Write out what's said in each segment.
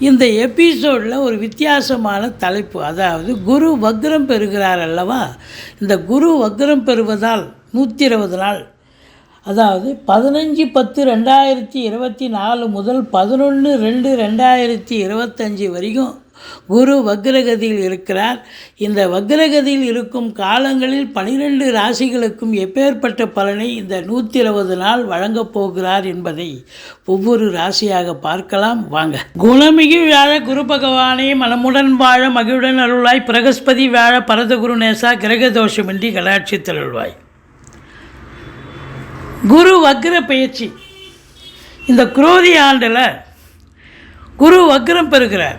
இந்த எபிசோடில் ஒரு வித்தியாசமான தலைப்பு. அதாவது குரு வக்ரம் பெறுகிறார் அல்லவா? இந்த குரு வக்ரம் பெறுவதால் நூற்றி இருபது நாள். அதாவது பதினஞ்சு பத்து ரெண்டாயிரத்தி இருபத்தி நாலு முதல் பதினொன்று ரெண்டு ரெண்டாயிரத்தி இருபத்தஞ்சி வரைக்கும் குரு வக்ரகதியில் இருக்கிறார். இந்த வக்ரகதியில் இருக்கும் காலங்களில் பனிரெண்டு ராசிகளுக்கும் எப்பேற்பட்ட பலனை இந்த நூற்றி இருபது நாள் வழங்கப் போகிறார் என்பதை ஒவ்வொரு ராசியாக பார்க்கலாம். வாங்க. குணமிகு வியாழ குரு பகவானே மனமுடன் வாழ மகிழுடன் அருளாய் பிரகஸ்பதி வியாழ பரதகுரு நேசா கிரக தோஷமின்றி கலாட்சி தருள்வாய். குரு வக்ர பயிற்சி. இந்த குரோதி ஆண்டில் குரு வக்ரம் பெறுகிறார்.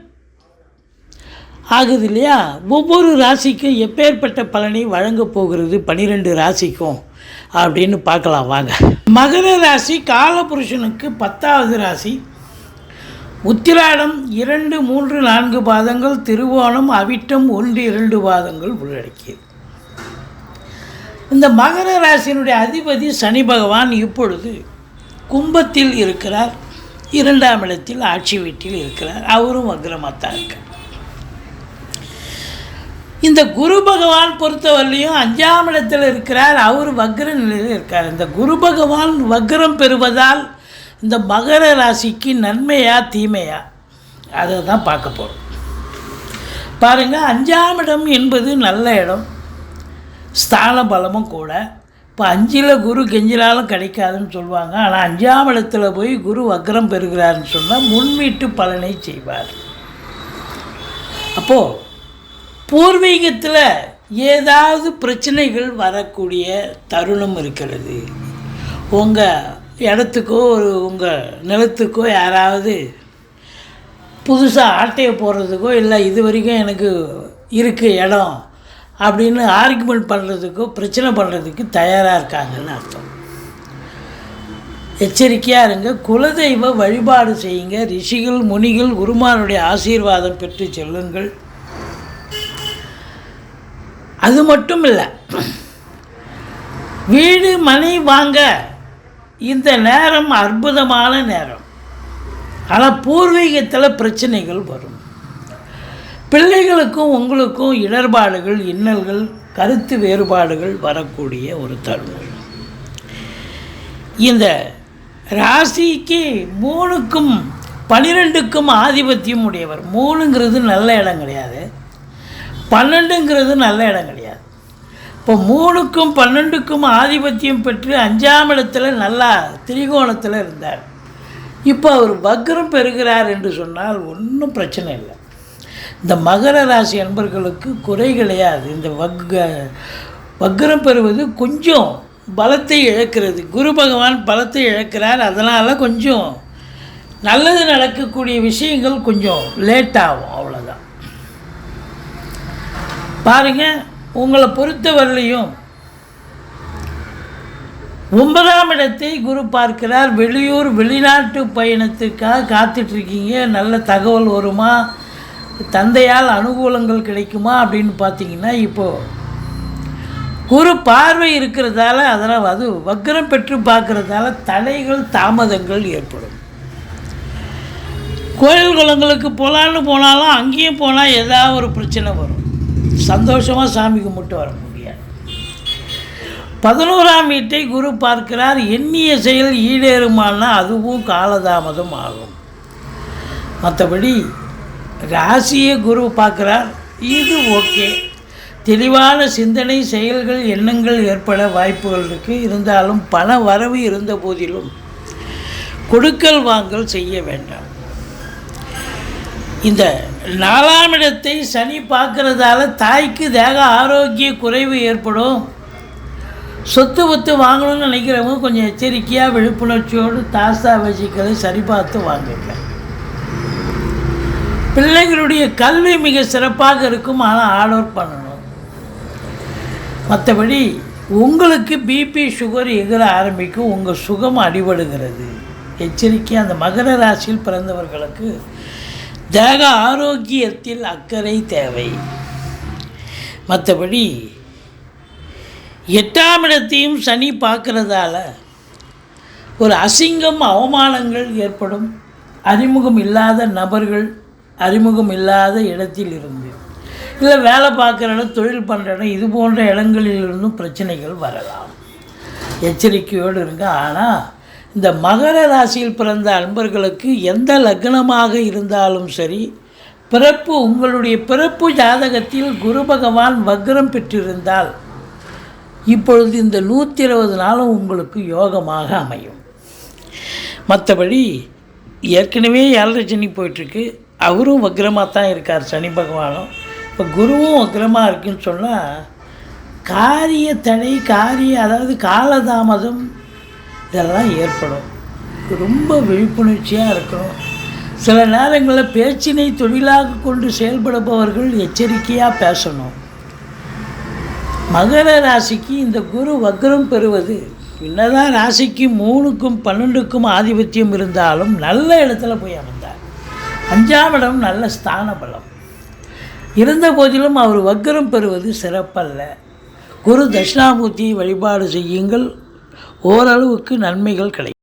ஆகுது இல்லையா? ஒவ்வொரு ராசிக்கும் எப்பேற்பட்ட பலனை வழங்கப் போகிறது? பன்னிரெண்டு ராசிக்கும் அப்படின்னு பார்க்கலாம் வாங்க. மகர ராசி காலபுருஷனுக்கு பத்தாவது ராசி. உத்திராடம் இரண்டு மூன்று நான்கு பாதங்கள் திருவோணம் அவிட்டம் ஒன்று இரண்டு பாதங்கள் உள்ளடக்கியது. இந்த மகர ராசியினுடைய அதிபதி சனி பகவான் இப்பொழுது கும்பத்தில் இருக்கிறார். இரண்டாம் இடத்தில் ஆட்சி வீட்டில் இருக்கிறார். அவரும் வக்ரமாத்தான் இருக்கார். இந்த குரு பகவான் பொறுத்தவரையிலையும் அஞ்சாம் இடத்தில் இருக்கிறார். அவர் வக்ர நிலையில் இருக்கார். இந்த குரு பகவான் வக்ரம் பெறுவதால் இந்த மகர ராசிக்கு நன்மையா தீமையா? அதை தான் பார்க்க போகிறோம் பாருங்கள் அஞ்சாம் இடம் என்பது நல்ல இடம். ஸ்தான பலமும் கூட. இப்போ அஞ்சில் குரு கெஞ்சினாலும் கிடைக்காதுன்னு சொல்லுவாங்க. ஆனால் அஞ்சாம் இடத்துல போய் குரு வக்ரம் பெறுகிறாருன்னு சொன்னால் முன்வீட்டு பலனை செய்வார். அப்போது பூர்வீகத்தில் ஏதாவது பிரச்சனைகள் வரக்கூடிய தருணம் இருக்கிறது. உங்கள் இடத்துக்கோ ஒரு உங்கள் நிலத்துக்கோ யாராவது புதுசாக ஆட்டையை போடுறதுக்கோ இல்லை இது வரைக்கும் எனக்கு இருக்குது இடம் அப்படின்னு ஆர்குமெண்ட் பண்ணுறதுக்கோ பிரச்சனை பண்ணுறதுக்கு தயாராக இருக்காங்கன்னு அர்த்தம். எச்சரிக்கையாக இருங்க. குலதெய்வ வழிபாடு செய்யுங்க. ரிஷிகள் முனிகள் குருமானுடைய ஆசீர்வாதம் பெற்று செல்லுங்கள். அது மட்டும் இல்லை. வீடு மனை வாங்க இந்த நேரம் அற்புதமான நேரம். ஆனால் பூர்வீகத்தில் பிரச்சனைகள் வரும். பிள்ளைகளுக்கும் உங்களுக்கும் இடர்பாடுகள் இன்னல்கள் கருத்து வேறுபாடுகள் வரக்கூடிய ஒரு தருணம். இந்த ராசிக்கு மூணுக்கும் பனிரெண்டுக்கும் ஆதிபத்தியம் உடையவர். மூணுங்கிறது நல்ல இடம் கிடையாது. பன்னெண்டுங்கிறது நல்ல இடம் கிடையாது. இப்போ மூணுக்கும் பன்னெண்டுக்கும் ஆதிபத்தியம் பெற்று அஞ்சாம் இடத்துல நல்லா திரிகோணத்தில் இருந்தார். இப்போ அவர் வக்ரம் பெறுகிறார் என்று சொன்னால் ஒன்றும் பிரச்சனை இல்லை. இந்த மகர ராசி அன்பர்களுக்கு குறை கிடையாது. இந்த வக்க வக்ரம் பெறுவது கொஞ்சம் பலத்தை இழக்கிறது. குரு பகவான் பலத்தை இழக்கிறார். அதனால் கொஞ்சம் நல்லது நடக்கக்கூடிய விஷயங்கள் கொஞ்சம் லேட் ஆகும் அவ்வளோதான் பாருங்கள் உங்களை பொறுத்தவரையிலையும் ஒன்பதாம் இடத்தை குரு பார்க்கிறார். வெளியூர் வெளிநாட்டு பயணத்துக்காக காத்துட்ருக்கீங்க. நல்ல தகவல் வருமா? தந்தையால் அனுகூலங்கள் கிடைக்குமா? அப்படின்னு பார்த்தீங்கன்னா இப்போது குரு பார்வை இருக்கிறதால அதனால் அது வக்ரம் பெற்று பார்க்குறதால தடைகள் தாமதங்கள் ஏற்படும். கோயில் குளங்களுக்கு போகலான்னு போனாலும் அங்கேயும் போனால் ஏதாவது ஒரு பிரச்சனை வரும். சந்தோஷமாக சாமி கும்பிட்டு வர முடியாது. பதினோராம் வீட்டை குரு பார்க்கிறார் எண்ணிய செயல் ஈடேறுமானா அதுவும் காலதாமதம் ஆகும். மற்றபடி ராசியை குரு பார்க்குறார் இது ஓகே. தெளிவான சிந்தனை செயல்கள் எண்ணங்கள் ஏற்பட வாய்ப்புகள் இருக்குது இருந்தாலும் பண வரவு இருந்த போதிலும் கொடுக்கல் வாங்கல் செய்ய வேண்டாம். இந்த நாலாம் இடத்தை சனி பார்க்கறதால தாய்க்கு தேக ஆரோக்கிய குறைவு ஏற்படும். சொத்து ஒத்து வாங்கணும்னு நினைக்கிறவங்க கொஞ்சம் எச்சரிக்கையாக விழிப்புணர்ச்சியோடு தாஸ்தா வசிக்களை சரி பார்த்து வாங்குங்க. பிள்ளைகளுடைய கல்வி மிக சிறப்பாக இருக்கும் ஆனால் ஆர்டர் பண்ணணும். மற்றபடி உங்களுக்கு பிபி சுகர் எகிற ஆரம்பிக்கும் உங்கள் சுகம் அடிபடுகிறது. எச்சரிக்கை அந்த மகர ராசியில் பிறந்தவர்களுக்கு தேக ஆரோக்கியத்தில் அக்கறை தேவை. மற்றபடி எட்டாம் இடத்தையும் சனி பார்க்குறதால ஒரு அசிங்கம் அவமானங்கள் ஏற்படும். அறிமுகம் இல்லாத நபர்கள் அறிமுகம் இல்லாத இடத்தில் இருந்து இல்லை வேலை பார்க்குற இடம் தொழில் பண்ணுற இடம் இது போன்ற இடங்களிலிருந்தும் பிரச்சனைகள் வரலாம். எச்சரிக்கையோடு இருங்க. ஆனால் இந்த மகர ராசியில் பிறந்த அன்பர்களுக்கு எந்த லக்னமாக இருந்தாலும் சரி பிறப்பு உங்களுடைய பிறப்பு ஜாதகத்தில் குரு பகவான் வக்ரம் பெற்றிருந்தால் இப்பொழுது இந்த நூற்றி இருபது நாளும் உங்களுக்கு யோகமாக அமையும். மற்றபடி ஏற்கனவே ஏழரை சனி போயிட்டுருக்கு அவரும் வக்ரமாக தான் இருக்கார் சனி பகவானும். இப்போ குருவும் வக்ரமாக இருக்குன்னு சொன்னால் காரிய தடை காரிய அதாவது காலதாமதம் இதெல்லாம் ஏற்படும். ரொம்ப விழிப்புணர்ச்சியாக இருக்கணும். சில நேரங்களில் பேச்சினை தொழிலாக கொண்டு செயல்படுபவர்கள் எச்சரிக்கையாக பேசணும். மகர ராசிக்கு இந்த குரு வக்ரம் பெறுவது என்னதான் ராசிக்கு மூணுக்கும் பன்னெண்டுக்கும் ஆதிபத்தியம் இருந்தாலும் நல்ல இடத்துல போய் அமைந்தார் அஞ்சாம் இடம் நல்ல ஸ்தான பலம் இருந்த போதிலும் அவர் வக்ரம் பெறுவது சிறப்பல்ல. குரு தட்சிணாமூர்த்தியை வழிபாடு செய்யுங்கள். ஓரளவுக்கு நன்மைகள் கிடைக்கும்.